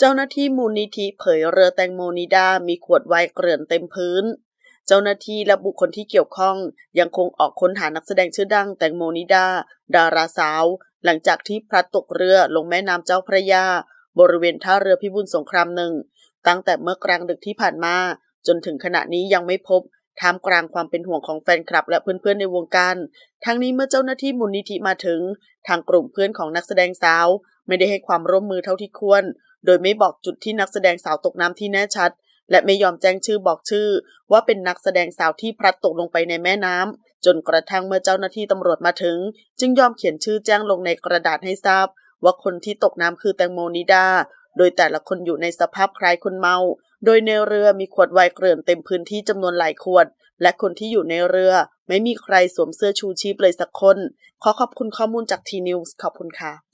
เจ้าหน้าที่มูลนิธิเผยเรือแตงโมนิดา มีขวดไวน์เกลื่อนเต็มพื้น เจ้าหน้าที่และบุคคลที่เกี่ยวข้องยังคงออกค้นหานักแสดงชื่อดังแตงโมนิดา ดาราสาว หลังจากที่พลัดตกเรือลงแม่น้ำเจ้าพระยา บริเวณท่าเรือพิบูลสงครามหนึ่ง ตั้งแต่เมื่อกลางดึกที่ผ่านมา จนถึงขณะนี้ยังไม่พบท่ามกลางความเป็นห่วงของแฟนคลับและเพื่อนๆในวงการ ทั้งนี้เมื่อเจ้าหน้าที่มูลนิธิมาถึง ทางกลุ่มเพื่อนของนักแสดงสาว ไม่ได้ให้ความร่วมมือเท่าที่ควร โดยไม่บอกจุดที่นักแสดงสาวตกน้ำที่แน่ชัด และไม่ยอมแจ้งชื่อบอกชื่อ ว่าเป็นนักแสดงสาวที่พลัดตกลงไปในแม่น้ำจนกระทั่งเมื่อเจ้าหน้าที่ตำรวจมาถึง จึงยอมเขียนชื่อแจ้งลงในกระดาษให้ทราบ ว่าคนที่ตกน้ำคือแตงโมนิดา โดยแต่ละคนอยู่ในสภาพคล้ายคนเมา โดยในเรือมีขวดไวน์เกลื่อนเต็มพื้นที่จำนวนหลายขวด และคนที่อยู่ในเรือ ไม่มีใครสวมเสื้อชูชีพเลยสักคน ขอขอบคุณข้อมูลจากทีนิวส์ขอบคุณค่ะ